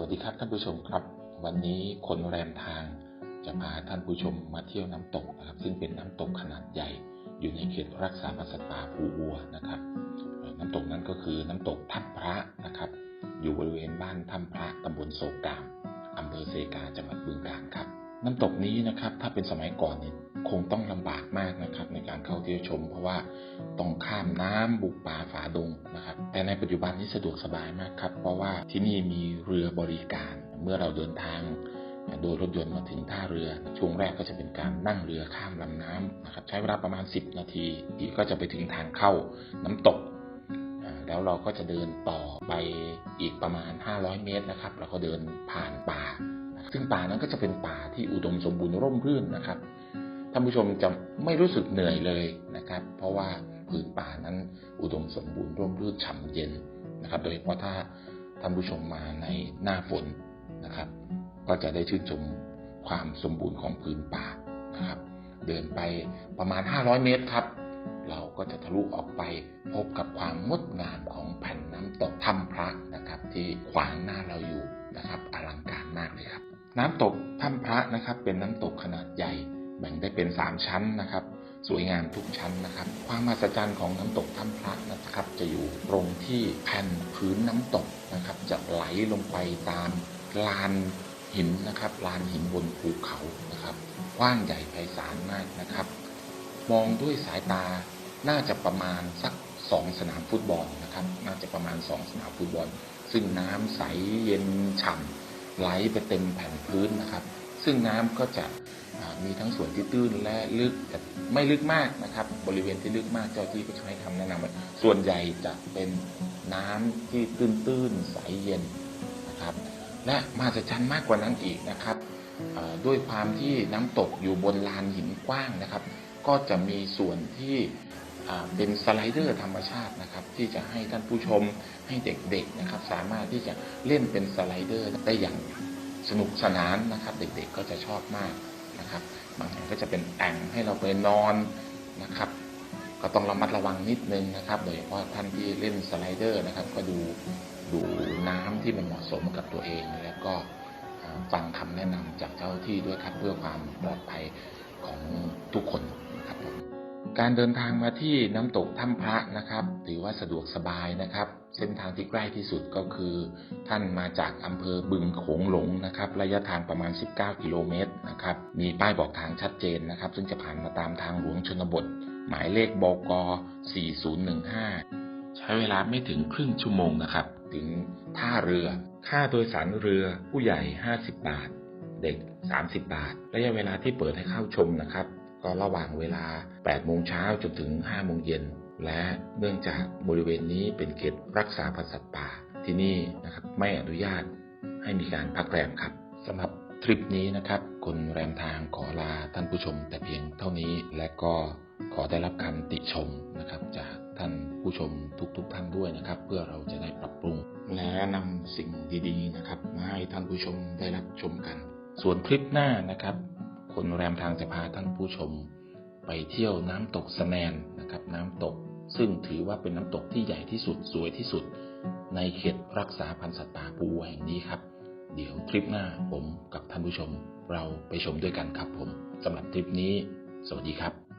วัสดีครับท่านผู้ชมครับ วันนี้คนแรมทางจะพาท่านผู้ชมมาเที่ยวน้ำตกนะครับ ซึ่งเป็นน้ำตกขนาดใหญ่ อยู่ในเขตรักษาพันธุ์สัตว์ป่าภูวัวนะครับ น้ำตกนั้นก็คือน้ำตกถ้ำพระนะครับ อยู่บริเวณบ้านถ้ำพระตำบลโศกกามอำเภอเซกาจังหวัดบึงกาฬครับ น้ำตกนี้นะครับ ถ้าเป็นสมัยก่อนนี่ คงต้องลำบากมากนะครับ ในการเข้าเที่ยวชม เพราะว่าต้องข้ามน้ำบุกป่าฝ่าดงนะครับ แต่ในปัจจุบันนี้สะดวกสบายมากครับ เพราะว่าที่นี่มีเรือบริการ เมื่อเราเดินทางโดยรถยนต์มาถึงท่าเรือ ช่วงแรกก็จะเป็นการนั่งเรือข้ามลำน้ำนะครับ ใช้เวลาประมาณ 10 นาทีอีกก็จะไปถึงทางเข้าน้ำตกแล้วเราก็จะเดินต่อไปอีกประมาณ 500 เมตรนะครับเราก็เดินผ่านป่า ซึ่งป่านั้นก็จะเป็นป่าที่อุดมสมบูรณ์ร่มรื่นนะครับ ท่านผู้ชมจะไม่รู้สึกเหนื่อยเลยนะครับ เพราะว่าพื้นป่านั้นอุดมสมบูรณ์ร่มรื่นฉ่ำเย็นนะครับ โดยเฉพาะถ้าท่านผู้ชมมาในหน้าฝนนะครับ ก็จะได้ชื่นชมความสมบูรณ์ของพื้นป่านะครับ เดินไปประมาณ 500 เมตรครับ เราก็จะทะลุออกไปพบกับความงดงามของแผ่นน้ำตกถ้ำพระนะครับ ที่ขวางหน้าเราอยู่นะครับอลังการมากเลยครับ น้ำตกถ้ำพระนะครับ เป็นน้ำตกขนาดใหญ่ แบ่งได้เป็น 3 ชั้นนะครับ สวยงามทุกชั้นนะครับ ความมหัศจรรย์ของน้ำตกถ้ำพระนะครับ จะอยู่ตรงที่แผ่นพื้นน้ำตกนะครับ จะไหลลงไปตามลานหินนะครับลานหินบนภูเขานะครับกว้างใหญ่ไพศาลมากนะครับ มองด้วยสายตาน่าจะประมาณสักสองสนามฟุตบอลนะครับ น่าจะประมาณสองสนามฟุตบอล ซึ่งน้ำใสเย็นฉ่ำไหลไปเต็มแผ่นพื้นนะครับ ซึ่งน้ำก็จะ มีทั้งส่วนที่ตื้นและลึกแต่ไม่ลึกมากนะครับ บริเวณที่ลึกมากเจ้าที่ก็จะให้คำแนะนำส่วนใหญ่จะเป็นน้ำที่ตื้นๆใสเย็นนะครับ และมหัศจรรย์มากกว่านั้นอีกนะครับด้วยความที่น้ำตกอยู่บนลานหินกว้างนะครับ ก็จะมีส่วนที่เป็นสไลเดอร์ธรรมชาตินะครับ ที่จะให้ท่านผู้ชมให้เด็กๆนะครับ สามารถที่จะเล่นเป็นสไลเดอร์ได้อย่างสนุกสนานนะครับ เด็กๆก็จะชอบมาก นะครับบางแห่งก็จะเป็นแอ่งให้เราไปนอนนะครับ ก็ต้องระมัดระวังนิดนึงนะครับ โดยเฉพาะท่านที่เล่นสไลเดอร์นะครับ ก็ดูดูน้ำที่มันเหมาะสมกับตัวเอง แล้วก็ฟังคำแนะนำจากเจ้าที่ด้วยครับเพื่อความปลอดภัยของทุกคนครับการเดินทางมาที่น้ำตกถ้ำพระนะครับ ถือว่าสะดวกสบายนะครับ เส้นทางที่ใกล้ที่สุดก็คือ ท่านมาจากอำเภอบึงโขงหลงนะครับ ระยะทางประมาณ 19 กิโลเมตรนะครับ มีป้ายบอกทางชัดเจนนะครับ ซึ่งจะผ่านมาตามทางหลวงชนบท หมายเลขบก 4015 ใช้เวลาไม่ถึงครึ่งชั่วโมงนะครับ ถึงท่าเรือ ค่าโดยสารเรือผู้ใหญ่ 50 บาท เด็ก 30 บาท ระยะเวลาที่เปิดให้เข้าชมนะครับ ก็ระหว่างเวลา 8 โมงเช้าจนถึง 5 โมงเย็น และเนื่องจากบริเวณนี้เป็นเขตรักษาพันธุ์สัตว์ป่าที่นี่นะครับไม่อนุญาตให้มีการพักแรมครับสำหรับทริปนี้นะครับคนแรมทางขอลาท่านผู้ชมแต่เพียงเท่านี้และก็ขอได้รับคำติชมนะครับจากท่านผู้ชมทุกๆทท่านด้วยนะครับ เพื่อเราจะได้ปรับปรุง และนำสิ่งดีๆนะครับมาให้ท่านผู้ชมได้รับชมกัน ส่วนคลิปหน้านะครับ คนแรมทางจะพาท่านผู้ชม ไปเที่ยวน้ำตกสะแมนนะครับ น้ำตก ซึ่งถือว่าเป็นน้ำตกที่ใหญ่ที่สุดสวยที่สุด ในเขตรักษาพันธุ์สัตว์ป่าปูแห่งนี้ครับ เดี๋ยวทริปหน้าผมกับท่านผู้ชม เราไปชมด้วยกันครับผมสำหรับทริปนี้ สวัสดีครับ